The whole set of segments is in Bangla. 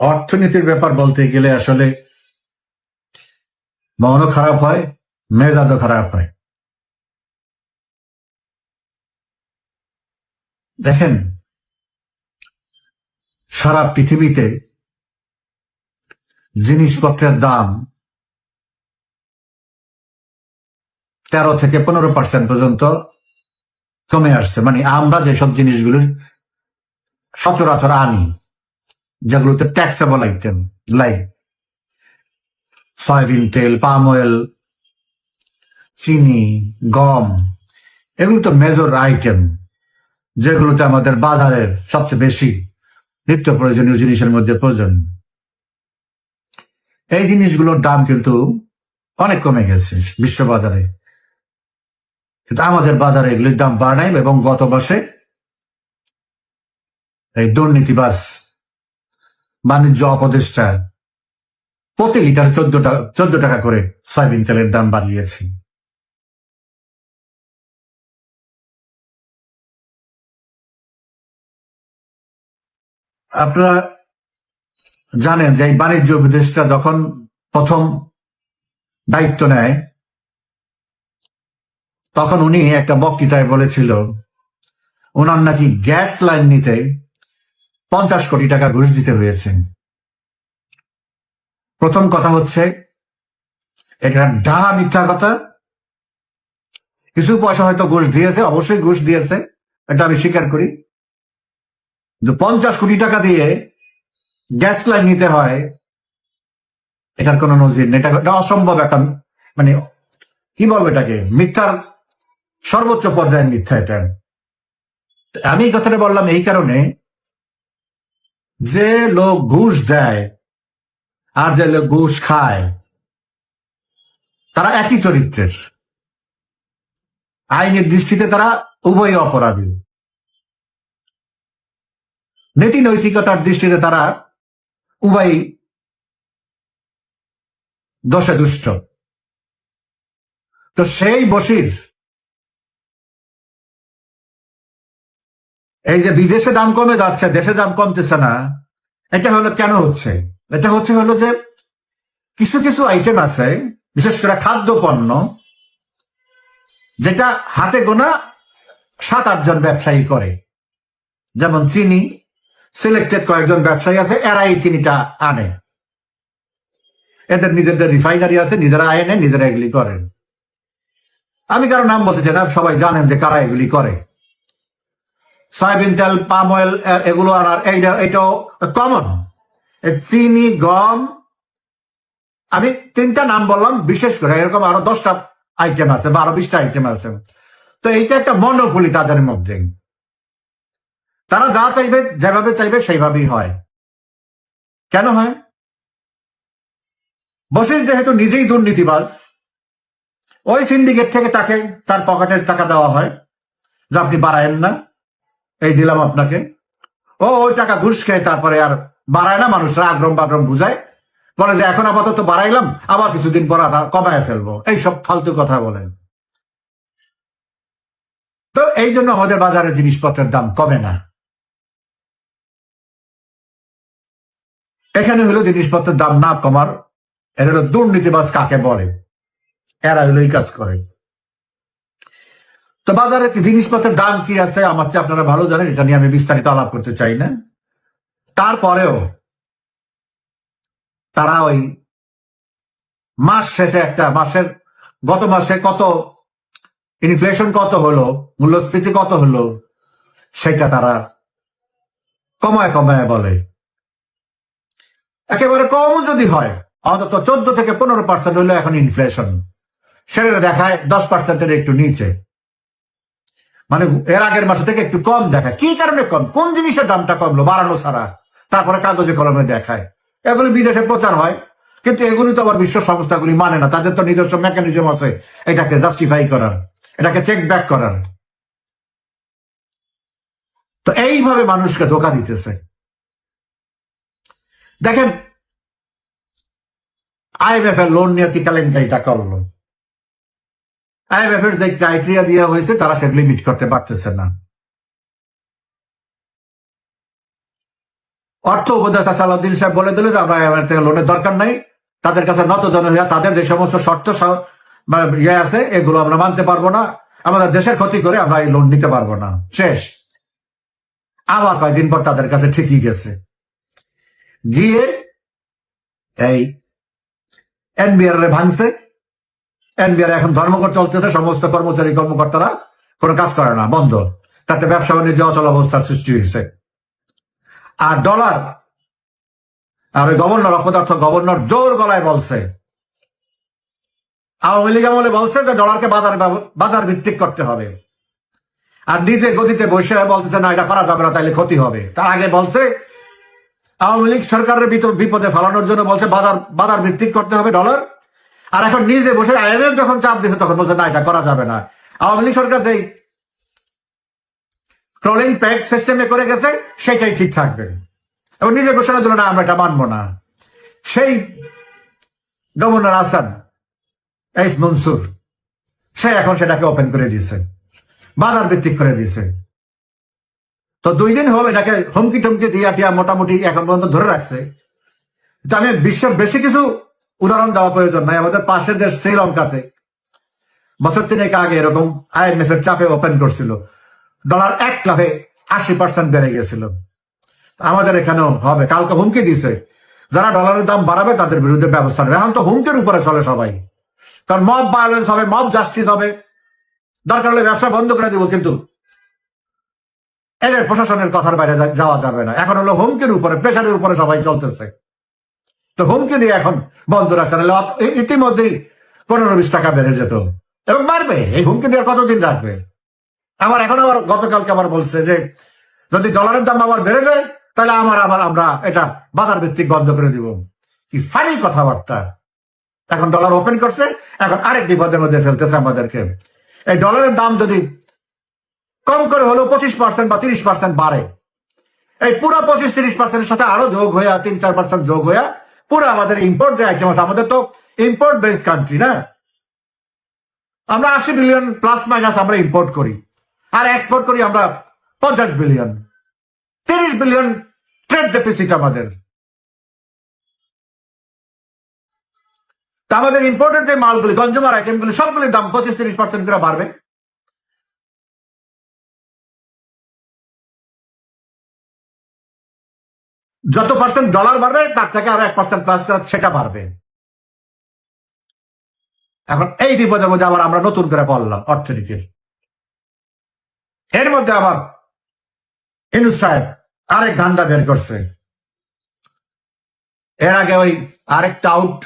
অর্থনীতির ব্যাপার বলতে গেলে আসলে মনও খারাপ হয়, মেজাজও খারাপ হয়। দেখেন, সারা পৃথিবীতে জিনিসপত্রের দাম তেরো থেকে পনেরো পার্সেন্ট পর্যন্ত কমে আসছে। মানে আমরা যেসব জিনিসগুলো সচরাচর আনি যেগুলোতে ট্যাক্সেবল আইটেম লাইক সয়াবিন তেল পাম অয়েল চিনি, গম, এগুলো তো মেজর আইটেম যেগুলোতে আমাদের বাজারের সবচেয়ে বেশি নিত্য প্রয়োজনীয় জিনিসের মধ্যে প্রয়োজন। এই জিনিসগুলোর দাম কিন্তু অনেক কমে গেছে বিশ্ব বাজারে। কিন্তু আমাদের বাজারে এগুলির দাম বাড়ায় এবং গত মাসে এই দুর্নীতিবাস বাণিজ্য অপদেষ্টা প্রতি লিটার চোদ্দ টাকা চোদ্দ টাকা করে সয়াবিন তেলের দাম বাড়িয়েছে। আপনারা জানেন যে এই বাণিজ্য উপদেষ্টা যখন প্রথম দায়িত্ব নেয়, তখন উনি একটা বক্তৃতায় বলেছিল, ওনার নাকি গ্যাস লাইন নিতে পঞ্চাশ কোটি টাকা ঘুষ দিতে হয়েছে। প্রথম কথা হচ্ছে, এটা ডাহা মিথ্যা কথা। কিছু পয়সা হয়তো ঘুষ দিয়েছে, অবশ্যই ঘুষ দিয়েছে, এটা আমি স্বীকার করি। পঞ্চাশ কোটি টাকা দিয়ে গ্যাস লাইন নিতে হয়, এটার কোনো নজির নেই। এটা অসম্ভব একটা মানে কি বলব এটাকে? মিথ্যার সর্বোচ্চ পর্যায়ের মিথ্যা এটা। আমি কথাটা বললাম এই কারণে যে লোক ঘুষ দেয় আর যে লোক ঘুষ খায়, তারা একই চরিত্রের। আইনের দৃষ্টিতে তারা উভয় অপরাধী। নীতি নৈতিকতার দৃষ্টিতে তারা উভয় দোষে দুষ্ট। তো সেই বসির এই যে বিদেশে দাম কমে যাচ্ছে, দেশে দাম কমতেছে না, এটা হলো কেন হচ্ছে? এটা হচ্ছে হলো যে কিছু কিছু আইটেম আছে, বিশেষ করে খাদ্য পণ্য যেটা হাতে গোনা সাত আটজন ব্যবসায়ী করে। যেমন চিনি সিলেক্টেড কয়েকজন ব্যবসায়ী আছে এরা এই চিনিটা আনে। এদের নিজেদের রিফাইনারি আছে, নিজেরা আইনে নিজেরা এগুলি করেন। আমি কারও নাম বলতে চাই না, সবাই জানেন যে কারা এগুলি করে। সয়াবিন তেল, পাম অয়েল এগুলো আনার এইটা, এটাও কমন চিনি, গম, আমি তিনটা নাম বললাম, বিশেষ করে এরকম আরও দশটা আইটেম আছে বারো বিশটা আইটেম আছে। তো এইটা একটা মনোপলি তাদের মধ্যে। তারা যা চাইবে, যেভাবে চাইবে সেইভাবেই হয়। কেন হয়? বসির যেহেতু নিজেই দুর্নীতিবাজ, ওই সিন্ডিকেট থেকে তাকে তার পকেটের টাকা দেওয়া হয়, যা আপনি বাড়ায়েন না। এই দিলাম আপনাকে। ও, ওই টাকা ঘুষ খেয়ে তারপরে আর বাড়ায় না মানুষরা আগ্রম বাগ্রম বুঝায়? বলে যে, এখন আপাতত বাড়াইলাম, আবার কিছুদিন পর কমায় ফেলব। এইসব ফালতু কথা বলেন। তো এই জন্য আমাদের বাজারে জিনিসপত্রের দাম কমে না। এখানে হলো জিনিসপত্রের দাম না কমার, এর হলো দুর্নীতিবাজ কাকে বলে? এরা হলো এই কাজ করে। তো বাজারে জিনিসপত্রের দাম কি আছে? আমার চেয়ে আপনারা ভালো জানেন, এটা নিয়ে আমি বিস্তারিত আলাপ করতে চাই না। তারপরেও তারা ওই মাস শেষে একটা মাসের, গত মাসে কত ইনফ্লেশন কত হলো, মূল্যস্ফীতি কত হলো, সেটা তারা কমায় কমায় বলে। একেবারে কম যদি হয়, অন্তত চোদ্দ থেকে পনেরো পার্সেন্ট হলো এখন ইনফ্লেশন সেটা দেখায় দশ পার্সেন্টের একটু নিচে। মানে এর আগের মাসে থেকে একটু কম দেখায়। কি কারণে কম? কোন জিনিসের দামটা কমলো? বাড়ানো ছাড়া। তারপরে কাগজে কলমে দেখায়। এগুলি বিদেশে প্রচার হয়। কিন্তু এগুলি তো আবার বিশ্ব সংস্থাগুলি মানে না। তাদের তো নিজস্ব মেকানিজম আছে এটাকে জাস্টিফাই করার। এটাকে চেক ব্যাক করার। তো এইভাবে মানুষকে ধোকা দিতেছে। দেখেন আইএমএফ এর লোন নিয়ে কি কেলেঙ্কারিটা করল? আইএমএফ এর যে ক্রাইটেরিয়া দেওয়া হয়েছে, তারা সেগুলি মিট করতে পারতেছে না। অর্থ উপদেষ্টা সালাউদ্দিন সাহেব বলে দিল যে, আমরা IMF থেকে লোনের দরকার নাই। তাদের কাছে নতজন হইয়া তাদের যে সমস্ত শর্ত মানে ইয়ে আছে, এগুলো আমরা মানতে পারব না। আমাদের দেশের ক্ষতি করে আমরা এই লোন নিতে পারব না। শেষ। আবার কয়েকদিন পর তাদের কাছে ঠিকই গেছে। গিয়ে এই এনবিআর ভাঙছে। এনবিআর এখন ধর্মঘট চলতেছে, সমস্ত কর্মচারী, কর্মকর্তারা কোনো কাজ করে না, বন্ধ। তাতে ব্যবসা বাণিজ্য অচল অবস্থার সৃষ্টি হয়েছে। আর ডলার, আর ওই গভর্নর, অপদার্থ গভর্নর জোর গলায় বলছে। আওয়ামী লীগ আমলে বলছে যে ডলারকে বাজার বাজার ভিত্তিক করতে হবে। আর নিজে গতিতে বসে বলতেছে, না, এটা করা যাবে না, তাইলে ক্ষতি হবে। তার আগে বলছে, আওয়ামী লীগ সরকারের বিপদে ফেলানোর জন্য বলছে, বাজার বাজার ভিত্তিক করতে হবে ডলার। আর এখন নিজে বসে আইএমএফ যখন চাপ দিচ্ছে তখন বলছে, না, এটা করা যাবে না। আওয়ামী লীগ সরকার যেই ট্রলিং প্যাক সিস্টেমে করে গেছে, সেটাই ঠিক থাকবে। এবং নিজে ঘোষণা দিল না, আমরা এটা মানবো না। সেই গভর্নর আসাদ এইস মনসুর, সে এখন সেটাকে ওপেন করে দিয়েছে, বাজার ভিত্তিক করে দিয়েছে। তো দুই দিন হল এটাকে হুমকি টুমকি দিয়া টিয়া মোটামুটি এখন পর্যন্ত ধরে রাখছে। আমি বিশ্বের বেশি কিছু উদাহরণ দেওয়া প্রয়োজন নাই। আমাদের পাশের দেশ শ্রীলঙ্কাতে। বছর তিনেক আগে এরকম আইএমএফ এর চাপে ওপেন করছিল। ডলার এক লাফে আশি পার্সেন্ট বেড়ে গেছিল। আমাদের এখানেও হবে। কালকে হুমকি দিছে। যারা ডলারের দাম বাড়াবে, তাদের বিরুদ্ধে ব্যবস্থা নেবে। এখন তো হুমকির উপরে চলে সবাই। কারণ মব ভায়োলেন্স হবে মব জাস্টিস হবে। দরকার হলে ব্যবসা বন্ধ করে দিব, কিন্তু এদের প্রশাসনের কথার বাইরে যাওয়া যাবে না। এখন হলো হুমকির উপরে প্রেশারের উপরে সবাই চলতেছে। তো হুমকি দিয়ে এখন বন্ধ নাহলে ইতিমধ্যেই পনেরো বিশ টাকা বেড়ে যেত। এবং বাড়বে, এই হুমকি দিয়ে কতদিন রাখবে? আমার এখন আবার গতকালকে আবার বলছে যে, যদি ডলারের দাম আবার বেড়ে যায়, তাহলে আমার আবার আমরা এটা বাজার ভিত্তিক বন্ধ করে দিব। কি ফানি কথাবার্তা। এখন ডলার ওপেন করছে, এখন আরেক বিপদের মধ্যে ফেলতেছে আমাদেরকে। এই ডলারের দাম যদি কম করে হলেও পঁচিশ পার্সেন্ট বা তিরিশ পার্সেন্ট বাড়ে, এই পুরো পঁচিশ তিরিশ পার্সেন্টের সাথে আরও যোগ হয়ে তিন চার পার্সেন্ট যোগ হয়ে পুরো আমাদের ইম্পোর্ট যে আইটেম আছে। আমাদের তো ইম্পোর্ট বেসড কান্ট্রি না? আমরা আশি বিলিয়ন প্লাস মাইনাস আমরা ইম্পোর্ট করি। আর এক্সপোর্ট করি আমরা পঞ্চাশ বিলিয়ন তিরিশ বিলিয়ন ট্রেড ডেফিসিট আমাদের। আমাদের ইম্পোর্টেড যে মালগুলি কনজিউমার আইটেমগুলি সবগুলির দাম পঁচিশ তিরিশ পার্সেন্ট করে বাড়বে। যত পার্সেন্ট ডলার বাড়বে, তার থেকে আরও এক পার্সেন্ট প্লাস সেটা বাড়বে। এখন এই বিপদের মধ্যে আবার আমরা নতুন করে পড়লাম অর্থনীতির। এর মধ্যে আবার ইনুস সাহেব আরেক ধান্দা বের করছে। এর আগে ওই আরেকটা আউট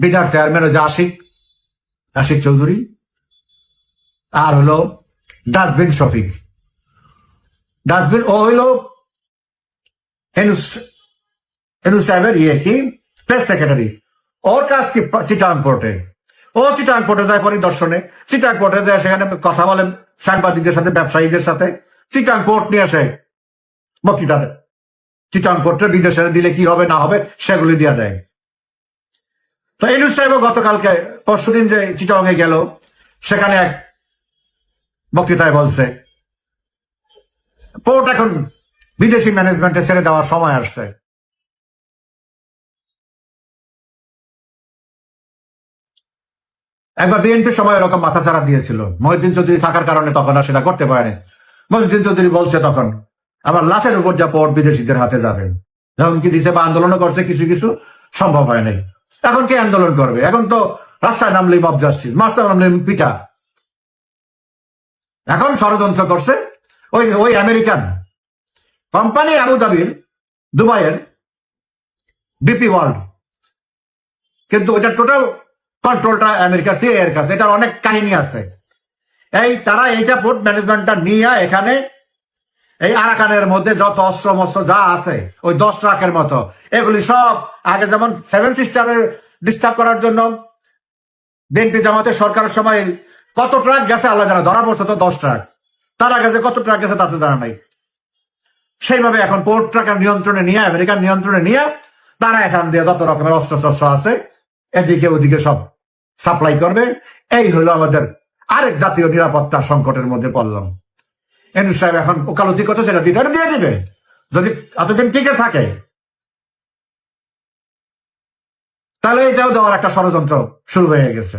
বিডার চেয়ারম্যান যে আশিক আশিক চৌধুরী, আর হলো ডাস্টবিন শফিক। ডাস্টবিন ও হইল হেনুস সাহেবের ইয়ে কি? প্রেস সেক্রেটারি ওর কাজ কি? চিটাং পোর্টে ও চিটাং পোর্টে যায় পরিদর্শনে। চিটাং পোর্টে যায় সেখানে কথা বলেন সাংবাদিকদের সাথে, ব্যবসায়ীদের সাথে। চিটাং পোর্ট নিয়ে আসে বক্তৃতা দেয় চিটাং পোর্টে বিদেশে দিলে কি হবে, না হবে, সেগুলি দিয়ে দেয়। তো এনুস সাহেব গতকালকে, পরশুদিন যে চিটাং এ গেল, সেখানে এক বক্তৃতায় বলছে পোর্ট এখন বিদেশি ম্যানেজমেন্টে ছেড়ে দেওয়ার সময় আসছে। একবার বিএনপি সময় এরকম মাথা ছাড়া দিয়েছিল। মহিউদ্দিন চৌধুরী থাকার কারণে তখন আর সেটা করতে পারেনি। মহিউদ্দিন চৌধুরী বলছে তখন, আমার লাশের উপর যা পট বিদেশিদের হাতে যাবেন যখন কি দিছে বা আন্দোলনও করছে, কিছু কিছু সম্ভব হয় নাই। এখন কে আন্দোলন করবে? এখন তো রাস্তায় নামলেই মব জাস্টিস, মাস্টার নামলে পিটা। এখন ষড়যন্ত্র করছে ওই ওই আমেরিকান কোম্পানি আবুধাবির দুবাইয়ের বিপি ওয়ার্ল্ড। কিন্তু ওইটা টোটাল কন্ট্রোলটা আমেরিকা সি এর কাছে এটার অনেক কাহিনী আছে। এই তারা এইটা পোর্ট ম্যানেজমেন্টটা নিয়ে এখানে এই আরাকানের মধ্যে যত অস্ত্র মস্ত্র যা আছে, ওই দশ ট্রাকের মতো, এগুলি সব আগে যেমন সেভেন সিস্টারের ডিস্টার্ব করার জন্য বিএনপি জামাতের সরকারের সময় কত ট্রাক গেছে, আল্লাহ জানা, ধরা পড়ছে তো দশ ট্রাক। তার আগে যে কত ট্রাক গেছে তাতে জানা নাই। সেইভাবে এখন পোর্ট ট্রাকের নিয়ন্ত্রণে নিয়ে আমেরিকার নিয়ন্ত্রণে নিয়ে তারা এখান দিয়ে যত রকমের অস্ত্র শস্ত্র আছে এদিকে ওদিকে সব সাপ্লাই করবে। এই হলো আমাদের আরেক জাতীয় নিরাপত্তা সংকটের মধ্যে পড়লাম। এনু সাহেব এখন ওকালতি করছে, সেটা দিতে দিয়ে দিবে। যদি এতদিন টিকে থাকে, তাহলে এটাও দেওয়ার একটা ষড়যন্ত্র শুরু হয়ে গেছে।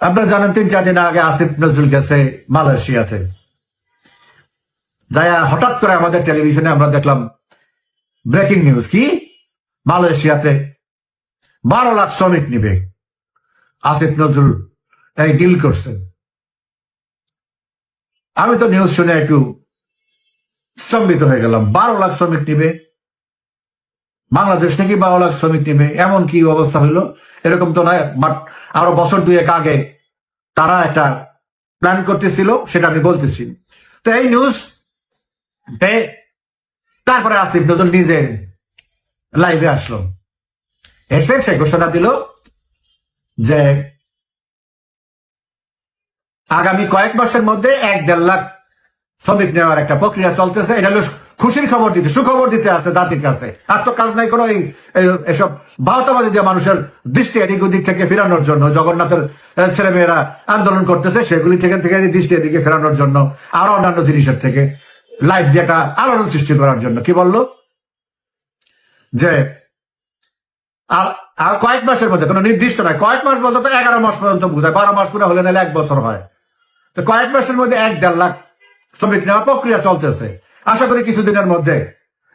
আপনারা জানেন, তিন চার দিন আগে আসিফ নজরুল গেছে মালয়েশিয়াতে। যাই হঠাৎ করে আমাদের টেলিভিশনে আমরা দেখলাম ব্রেকিং নিউজ কি? মালয়েশিয়াতে বারো লাখ শ্রমিক নিবে। আসিফ নজরুল এই ডিল করছেন। আমি তো নিউজ শুনে একটু স্তম্ভিত হয়ে গেলাম। বারো লাখ শ্রমিক নিবে। বাংলাদেশ থেকে বারো লাখ শ্রমিক নিবে। এমন কি অবস্থা হইল? এরকম তো নয় বাট আরও বছর দুয়েক আগে তারা একটা প্ল্যান করতেছিল, সেটা আমি বলতেছি। তো এই নিউজ তারপরে আসিফ নজরুল নিজে লাইভে আসলো। এসেছে, ঘোষণা দিল যে আগামী কয়েক মাসের মধ্যে এক দেড় লাখ শ্রমিক নেওয়ার একটা প্রক্রিয়া চলতেছে। এটা হলো খুশির খবর দিতে, সুখবর দিতে আছে জাতির কাছে। আর তো কাজ নাই কোনো এই এসব ভারতবাদী দিয়ে মানুষের দৃষ্টি এদিক ওদিক থেকে ফেরানোর জন্য, জগন্নাথের ছেলে মেয়েরা আন্দোলন করতেছে, সেগুলি থেকে থেকে দৃষ্টি এদিকে ফেরানোর জন্য, আরও অন্যান্য জিনিসের থেকে। লাইফ একটা আলোড়ন সৃষ্টি করার জন্য, কি বলল? যে আর কয়েক মাসের মধ্যে, কোনো নির্দিষ্ট নয়, কয়েক মাস বলতে তো এগারো মাস পর্যন্ত বোঝায়, বারো মাস পুরো হলে নাহলে এক বছর হয়। তো কয়েক মাসের মধ্যে এক দেড় লাখ শ্রমিক নেওয়ার প্রক্রিয়া চলতেছে। আশা করি কিছুদিনের মধ্যে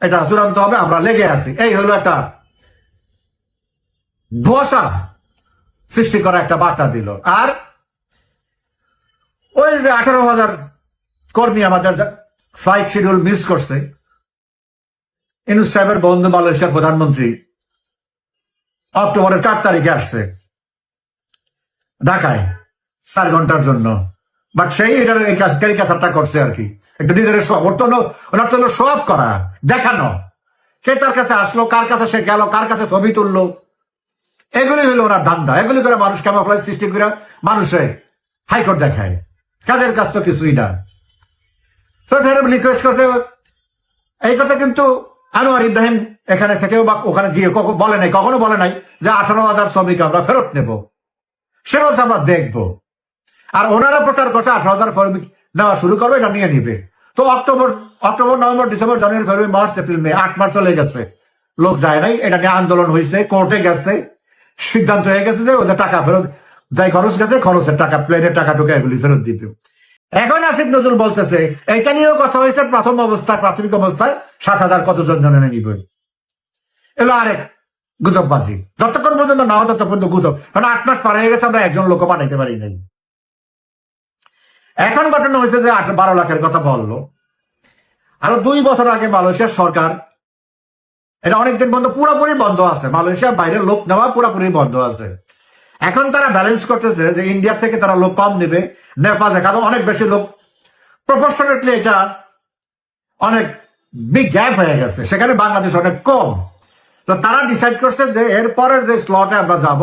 এটা চূড়ান্ত হবে, আমরা লেগে আছি। এই হলো একটা ধোয়াশা সৃষ্টি করা একটা বার্তা দিল। আর ওই যে আঠারো হাজার কর্মী আমাদের ফ্লাইট শিডিউল মিস করছে। ইনুস সাহেবের বন্ধু মালয়েশিয়ার প্রধানমন্ত্রী অক্টোবরের চার তারিখে আসছে। ঢাকায় চার ঘণ্টার জন্য। বাট সেই এটার কাজ ক্যারিকাচারটা করছে আর কি। একটু নিজের ওর তো তো করা, দেখানো। কে তার কাছে আসলো, কার কাছে সে গেল, কার কাছে ছবি তুললো? এগুলি হলো ওনার ধান্দা। এগুলি করে মানুষ ক্যামাফ্লাইজ সৃষ্টি করে? মানুষের হাইকোর্ট দেখায়। কাজের কাজ তো কিছুই না। তো রিকোয়েস্ট করতে এই কথা কিন্তু আনোয়ার ইব্রাহিম এখানে থেকেও বা ওখানে গিয়ে বলে নাই, কখনো বলে নাই যে আঠারো হাজার শ্রমিক আমরা ফেরত নেব। সে বলছে আমরা দেখব। আর ওনারা প্রচার করছে আঠারো হাজার শ্রমিক নেওয়া শুরু করবে এটা নিয়ে নিবে। তো October October, November, December, January, February, March, April, May, আট মাস চলে গেছে। লোক যায় নাই, এটা নিয়ে আন্দোলন হয়েছে কোর্টে গেছে। সিদ্ধান্ত হয়ে গেছে যে ওদের টাকা ফেরত, যাই খরচ গেছে, খরচের টাকা প্লেনের টাকা ঢুকে এগুলি ফেরত দিবে। এখন আসিফ নজরুল বলতেছে এটা নিয়েও কথা হয়েছে, প্রথম অবস্থায়, প্রাথমিক অবস্থায় সাত হাজার কতজন জনে নিবে? এলো আরেক গুজববাজি। যতক্ষণ পর্যন্ত না ততক্ষণ পর্যন্ত গুজব। কারণ আট মাস পার হয়ে গেছে, আমরা একজন লোক পাঠাইতে পারি নাই। এখন ঘটনা হয়েছে যে আট বারো লাখের কথা বলল। আরও দুই বছর আগে মালয়েশিয়ার সরকার, এটা অনেকদিন বন্ধ, পুরোপুরি বন্ধ আছে। মালয়েশিয়ার বাইরে লোক নেওয়া পুরোপুরি বন্ধ আছে। এখন তারা ব্যালেন্স করতেছে যে ইন্ডিয়ার থেকে তারা লোক কম নেবে, নেপালে কারণ অনেক বেশি লোক। প্রপোর্শনেটলি এটা অনেক বিগ গ্যাপ হয়ে গেছে, সেখানে বাংলাদেশ অনেক কম। তো তারা ডিসাইড করছে যে এর পরের যে স্লটে আমরা যাব,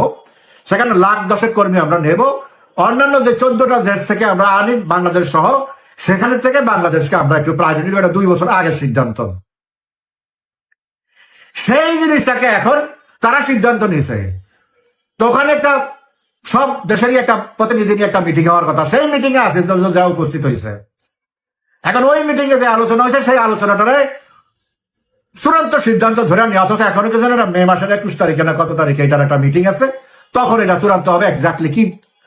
সেখানে লাখ দশেক কর্মী আমরা নেব। অন্যান্য যে চোদ্দটা দেশ থেকে আমরা আনি, বাংলাদেশ সহ, সেখানে থেকে বাংলাদেশকে আমরা একটু প্রায়োরিটি এটা দুই বছর আগে সিদ্ধান্ত। সেই জিনিসটাকে এখন তারা সিদ্ধান্ত নিয়েছে। তো ওখানে একটা সব দেশেরই একটা প্রতিনিধি নিয়ে একটা মিটিং হওয়ার কথা। সেই মিটিং এ আসিফ নজরুল যা উপস্থিত হয়েছে। এখন ওই মিটিং এ যে আলোচনা হয়েছে, সেই আলোচনাটারে চূড়ান্ত সিদ্ধান্ত ধরে নিয়ে অথচ এখনও কি জানেন, মে মাসের একুশ তারিখে না কত তারিখে এটার একটা মিটিং আছে। তখন এটা চূড়ান্ত হবে এক্স্যাক্টলি কি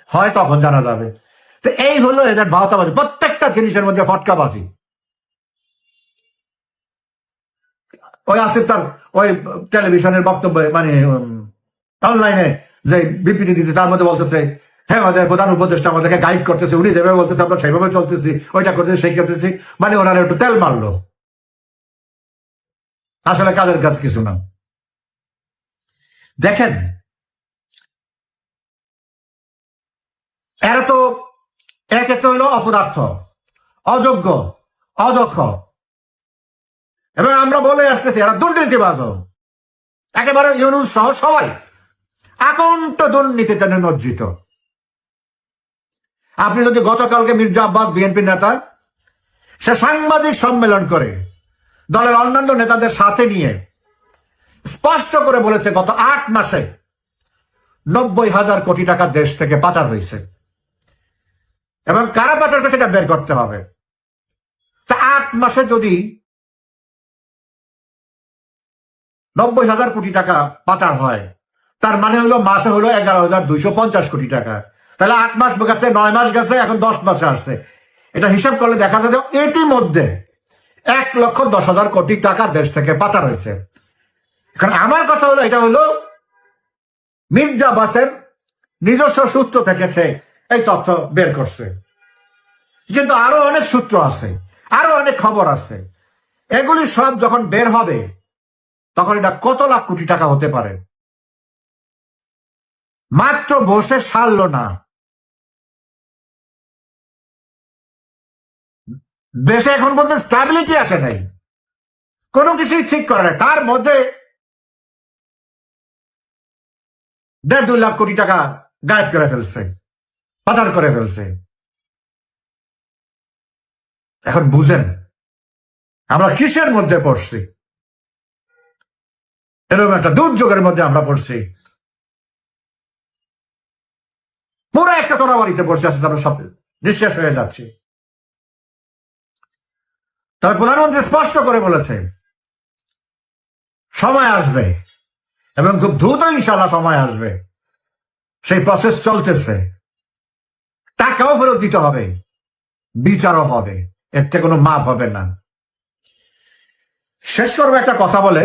হয় তখন জানা যাবে। তো এই হলো এদের ভাওতাবাজি প্রত্যেকটা জিনিসের মধ্যে ফটকাবাজি। ওই আসিফ তার ওই টেলিভিশনের বক্তব্য মানে অনলাইনে যে বিবৃতি দিতে তার মধ্যে বলতেছে হ্যাঁ আমাদের প্রধান উপদেষ্টা আমাদেরকে গাইড করতেছে, উনি যেভাবে বলতেছে আমরা সেইভাবে চলতেছি, ওইটা করতেছি, সেই করতেছি। মানে ওনারা একটু তেল মারলো। আসলে কাজের কাজ কিছু না। দেখেন, এরা তো একে তো হইল অপদার্থ, অযোগ্য, অদক্ষ। এবং আমরা বলে আসতেছি, এরা দুর্নীতিবাজ একেবারে ইউনুস সহ সবাই। আকণ্ঠ দুর্নীতিতে নিমজ্জিত আপনি যদি গতকালকে মির্জা আব্বাস, বিএনপি নেতা, সে সাংবাদিক সম্মেলন করে দলের অন্যান্য নেতাদের সাথে নিয়ে স্পষ্ট করে বলেছে, গত আট মাসে নব্বই হাজার কোটি টাকা দেশ থেকে পাচার হয়েছে। এবং কারা পাচার করে সেটা বের করতে হবে? তা আট মাসে যদি নব্বই হাজার কোটি টাকা পাচার হয় তার মানে হলো মাসে হলো এগারো হাজার দুইশো পঞ্চাশ কোটি টাকা। তাহলে আট মাস গেছে, নয় মাস গেছে, এখন দশ মাসে আসছে। এটা হিসাব করলে দেখা যায় যে ইতিমধ্যে এক লক্ষ দশ হাজার কোটি টাকা দেশ থেকে পাচার হয়েছে। এখন আমার কথা হলো, এটা হলো মির্জা বাসের নিজস্ব সূত্র থেকে সে এই তথ্য বের করছে। কিন্তু আরও অনেক সূত্র আছে, আরও অনেক খবর আছে। এগুলি সব যখন বের হবে, তখন এটা কত লাখ কোটি টাকা হতে পারে? মাত্র বসে সারলো না। দেশে এখন পর্যন্ত স্টাবিলিটি আসে নাই। কোনো কিছুই ঠিক করে নাই। তার মধ্যে দেড় দুই লাখ কোটি টাকা গায়েব করে ফেলছে, পাচার করে ফেলছে। এখন বুঝেন, আমরা কিসের মধ্যে পড়ছি? এরকম একটা দুর্যোগের মধ্যে আমরা পড়ছি। একটা তোরাবাড়িতে পড়ছে আসলে আমরা সব নিঃশেষ হয়ে যাচ্ছি। তবে প্রধানমন্ত্রী স্পষ্ট করে বলেছে, সময় আসবে এবং খুব দ্রুত ইনশাল্লাহ সময় আসবে। সেই প্রসেস চলতেছে। টাকাও ফেরত দিতে হবে। বিচারও হবে। এর থেকে কোনো মাপ হবে না। শেষ করব একটা কথা বলে,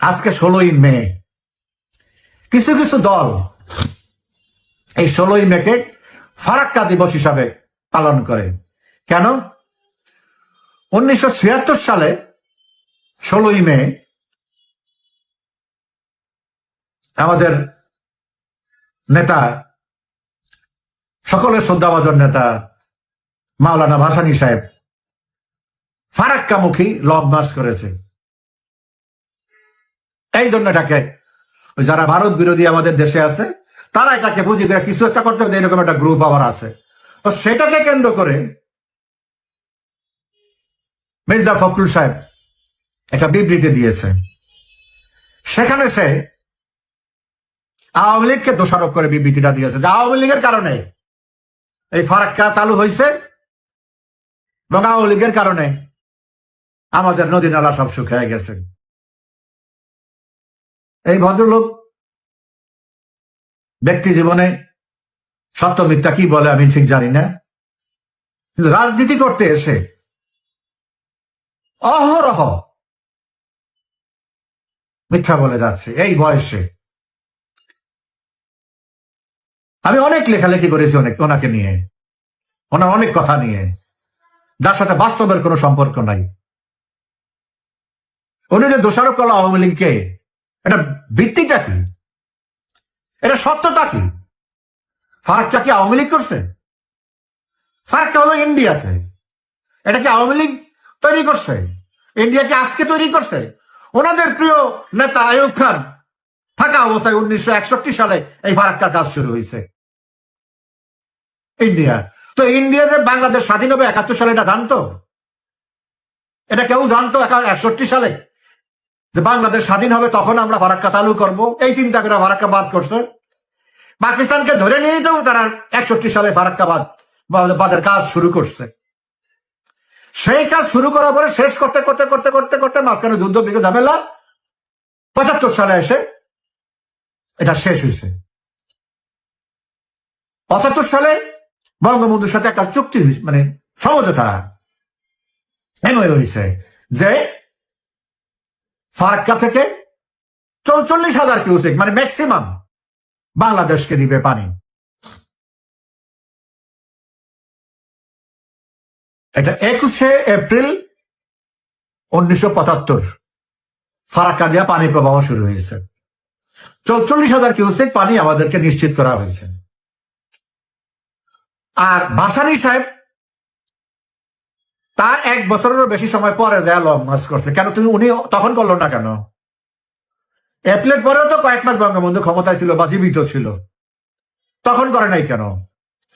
আজকে ষোলোই মে। কিছু কিছু দল এই ষোলোই মেকে ফারাক্কা দিবস হিসাবে পালন করে। কেন? উনিশশো ছিয়াত্তর সালে ষোলোই মে আমাদের নেতা, সকলের শ্রদ্ধাভাজন নেতা মাওলানা ভাসানী সাহেব ফারাক্কামুখী লং মার্চ করেছে। এই জন্য এটাকে, যারা ভারত বিরোধী আমাদের দেশে আছে তারা এটাকে বুঝি কিছু একটা করতে হবে, এরকম একটা গ্রুপ আবার আছে। তো সেটাকে কেন্দ্র করে মির্জা ফখরুল সাহেব একটা বিবৃতি দিয়েছে। সেখানে সে আওয়ামী লীগকে দোষারোপ করে বিবৃতিটা দিয়েছে, যে আওয়ামী লীগের কারণে এই ফারাক্কা চালু হয়েছে এবং আওয়ামী লীগের কারণে আমাদের নদী নালা সব শুকিয়ে গেছে। এই ভদ্রলোক ব্যক্তি জীবনে সত্য মিথ্যা কি বলে আমি ঠিক জানি না। কিন্তু রাজনীতি করতে এসে অহরহ মিথ্যা বলে যাচ্ছে এই বয়সে। আমি অনেক লেখালেখি করেছি অনেক ওনাকে নিয়ে। ওনার অনেক কথা নিয়ে। যার সাথে বাস্তবের কোনো সম্পর্ক নাই। উনি যে দোষারোপ করল আওয়ামী লীগকে, এটা ভিত্তিটা কি? এটা সত্যতা কি? ফারাকটা কি আওয়ামী লীগ করছে? ফারাকটা হলো ইন্ডিয়াতে। এটা কি আওয়ামী লীগ তৈরি করছে? ইন্ডিয়াকে আজকে তৈরি করছে? ওনাদের প্রিয় নেতা আয়ুব খান থাকা অবস্থায় উনিশশো একষট্টি সালে এই ফারাক্কার কাজ শুরু হয়েছে। ইন্ডিয়া। তো ইন্ডিয়া যে বাংলাদেশ স্বাধীন হবে একাত্তর সালে এটা জানতো? এটা কেউ জানতো একষট্টি সালে? যে বাংলাদেশ স্বাধীন হবে, তখন আমরা ফারাক্কা চালু করব। এই চিন্তা করে ফারাক্কা বাদ করছে। পাকিস্তানকে ধরে নিয়েই তো তারা একষট্টি সালে ফারাক্কা বাদ বাদের কাজ শুরু করছে। সেই কাজ শুরু করার পরে শেষ করতে করতে করতে করতে করতে মাঝখানে যুদ্ধ বিঘে ঝামেলা। পঁচাত্তর সালে এসে এটা শেষ হয়েছে। পঁচাত্তর সালে বঙ্গবন্ধুর সাথে একটা চুক্তি মানে সমঝোতা এমন হয়েছে যে ফারাক্কা থেকে চৌচল্লিশ হাজার কিউসেক মানে ম্যাক্সিমাম বাংলাদেশকে দিবে পানি। এটা একুশে এপ্রিল উনিশশো পঁচাত্তর। ফারাক্কা দিয়া পানি প্রবাহ শুরু হয়েছে। চৌচল্লিশ হাজার কিউসেক পানি আমাদেরকে নিশ্চিত করা হয়েছে। আর ভাসানি সাহেব তার এক বছরেরও বেশি সময় পরে যায় লং মার্চ করছে। কেন তুমি উনি তখন করল না কেন? এপ্রিলের পরেও তো কয়েক মাস বঙ্গবন্ধু ক্ষমতায় ছিল বা জীবিত ছিল। তখন করে নাই কেন?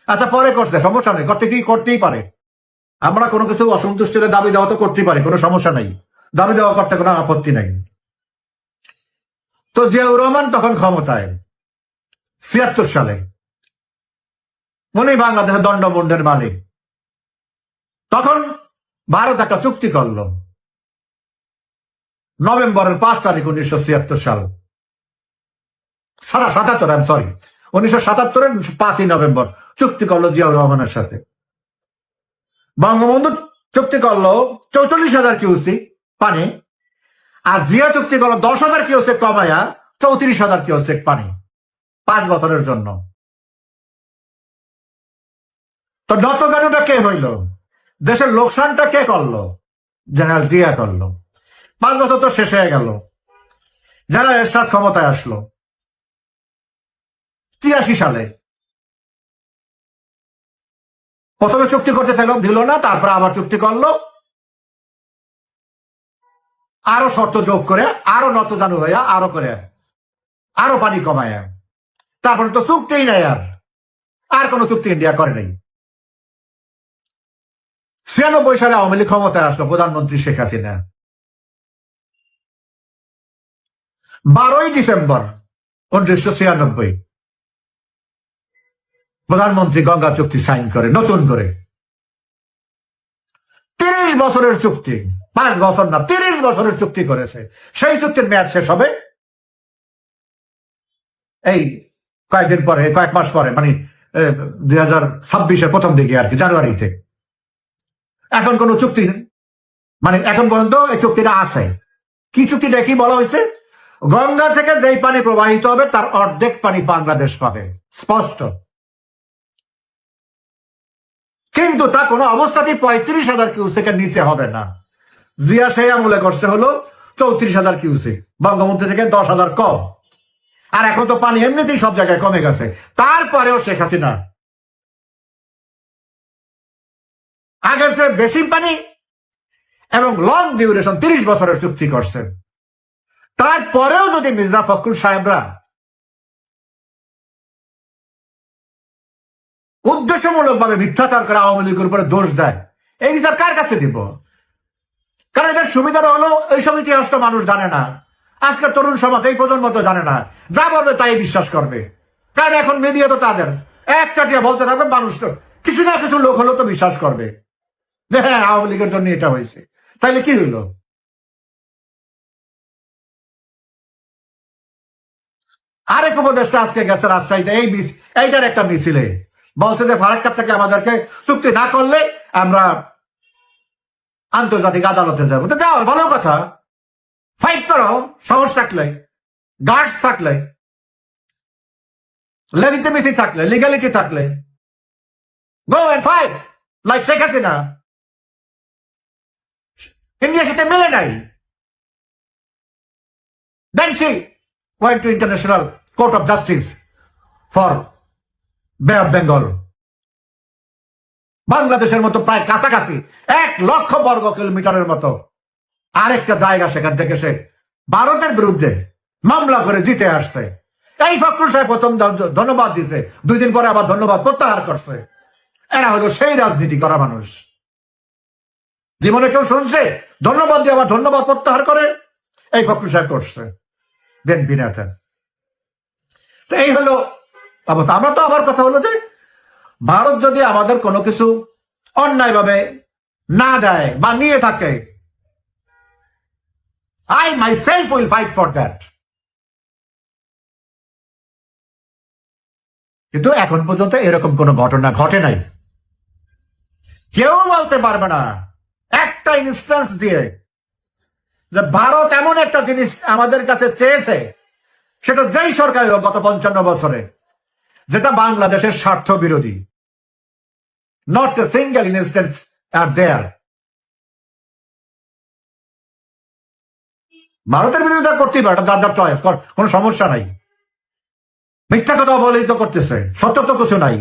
আচ্ছা পরে করছে, সমস্যা নেই। করতে কি করতেই পারে। আমরা কোনো কিছু অসন্তুষ্ট হলে দাবি দেওয়া তো করতেই পারি, কোনো সমস্যা নাই। দাবি দেওয়া করতে কোনো আপত্তি নাই। তো জিয়াউর রহমান তখন ক্ষমতায়, ছিয়াত্তর সালে। উনি বাংলাদেশের দণ্ডমুণ্ডের মালিক। তখন ভারত একটা চুক্তি করল। নভেম্বরের পাঁচ তারিখ উনিশশো ছিয়াত্তর সাল। সারা সাতাত্তর আই সরি উনিশশো সাতাত্তরের পাঁচই নভেম্বর চুক্তি করল জিয়াউর রহমানের সাথে। বঙ্গবন্ধু চুক্তি করল চৌচল্লিশ হাজার কিউসি পানি, আর জিয়া চুক্তি করল দশ হাজার কিউসেক কমায়া চৌত্রিশ হাজার কিউসেক পানি, পাঁচ বছরের জন্য। তো নতগানুটা কে হইল? দেশের লোকসানটা কে করল? জেনারেল জিয়া করল। পাঁচ বছর তো শেষ হয়ে গেল। জেনারেল এরশাদ ক্ষমতায় আসলো। তিরাশি সালে। প্রথমে চুক্তি করতে চাইলাম দিল না, তারপর আবার চুক্তি করল। আরও শর্ত যোগ করে, আরও নত জানু হইয়া, আরও করে, আরও পানি কমায় তারপরে তো চুক্তিই নাই আর। আর কোন চুক্তি ইন্ডিয়া করে নাই। ছিয়ানব্বই সালে আওয়ামী লীগ ক্ষমতায় আসলো প্রধানমন্ত্রী শেখ হাসিনা। বারোই ডিসেম্বর উনিশশো ছিয়ানব্বই, প্রধানমন্ত্রী গঙ্গা চুক্তি সাইন করে, নতুন করে। তিরিশ বছরের চুক্তি, পাঁচ বছর না, তিরিশ বছরের চুক্তি করেছে। সেই চুক্তির মেয়াদ শেষ হবে এই কয়েকদিন পরে, কয়েক মাস পরে মানে দুই হাজার ছাব্বিশের প্রথম দিকে আর কি, জানুয়ারিতে। এখন কোন চুক্তি নেই। মানে এখন পর্যন্ত এই চুক্তিটা আছে। কি চুক্তিটা, কি বলা হয়েছে? গঙ্গা থেকে যেই পানি প্রবাহিত হবে, তার অর্ধেক পানি বাংলাদেশ পাবে। স্পষ্ট। কিন্তু তা কোনো অবস্থাতেই পঁয়ত্রিশ হাজার কিউসেকের নিচে হবে না। জিয়া সেই আমলে করতে হলো চৌত্রিশ হাজার কিউসেক, বঙ্গবন্ধু থেকে দশ হাজার কম। আর এখন তো পানি এমনিতেই সব জায়গায় কমে গেছে। তারপরেও শেখ হাসিনা আগের চেয়ে বেশি পানি এবং লং ডিউরেশন তিরিশ বছরের চুক্তি করছেন। তারপরেও যদি মির্জা ফখরুল সাহেবরা উদ্দেশ্যমূলক ভাবে মিথ্যাচার করে আওয়ামী লীগের উপরে দোষ দেয়, এই বিচার কার কাছে দিব? কারণ এদের সুবিধাটা হলো এই এইসব ইতিহাসটা মানুষ জানে না। আজকের তরুণ সমাজ এই প্রজন্ম তো জানে না। যা বলবে তাই বিশ্বাস করবে। কারণ এখন মিডিয়া তো তাদের। এক চাটিয়া বলতে থাকবে, মানুষ তো কিছু না কিছু লোক হলো তো বিশ্বাস করবে। যে হ্যাঁ আওয়ামী লীগের জন্য এটা হয়েছে। তাইলে কি হইল? আরেক উপদেশটা আজকে গেছে রাজশাহীতে, এই মিস এইটার একটা মিছিলে। বলছে যে ফারাক্কার থেকে আমাদেরকে চুক্তি না করলে আমরা আন্তর্জাতিক আদালতে যাব। তো যাও, ভালো কথা। ফাইট করো, সাহস থাকলে গার্ডস থাকলে লেজিটিমেসি থাকলে লিগালিটি থাকলে। Go and fight like Sheikh Hasina ইন্ডিয়ার সাথে মেলে নাই। Then she went to International Court of Justice for Bay of Bengal. বাংলাদেশের মতো প্রায় কাছাকাছি এক লক্ষ বর্গ কিলোমিটারের মতো আরেকটা জায়গা সেখান থেকে সে ভারতের বিরুদ্ধে মামলা করে জিতে আসছে। এই ফখরুল সাহেব প্রথম ধন্যবাদ দিছে। দুই দিন পরে আবার ধন্যবাদ প্রত্যাহার করছে। এরা হলো সেই রাজনীতি করা মানুষ। জীবনে কেউ শুনছে? ধন্যবাদ দিয়ে আবার ধন্যবাদ প্রত্যাহার করে? এই ফখরুল সাহেব করছে দেন বিনাথেন তো এই হলো অবস্থা। আমরা তো আবার কথা হলো যে ভারত যদি আমাদের কোনো কিছু অন্যায়ভাবে না দেয় বা নিয়ে থাকে I myself will fight for that কিন্তু এখন পর্যন্ত এরকম কোনো ঘটনা ঘটে নাই। কেউ বলতে পারবে না। একটা ইনস্ট্যান্স দিয়ে যে ভারত এমন একটা জিনিস আমাদের কাছে চেয়েছে, সেটা যেই সরকার হোক গত পঞ্চান্ন বছরে, যেটা বাংলাদেশের স্বার্থ বিরোধী নট এ সিঙ্গেল ইনস্টেন্স আর দেয়ার ভারতের বিরোধিতা করতেই পারে যার যার চয়েস কোনো সমস্যা নাই। মিথ্যা কথা বলেই তো করতেছে, সত্য তো কিছু নাই।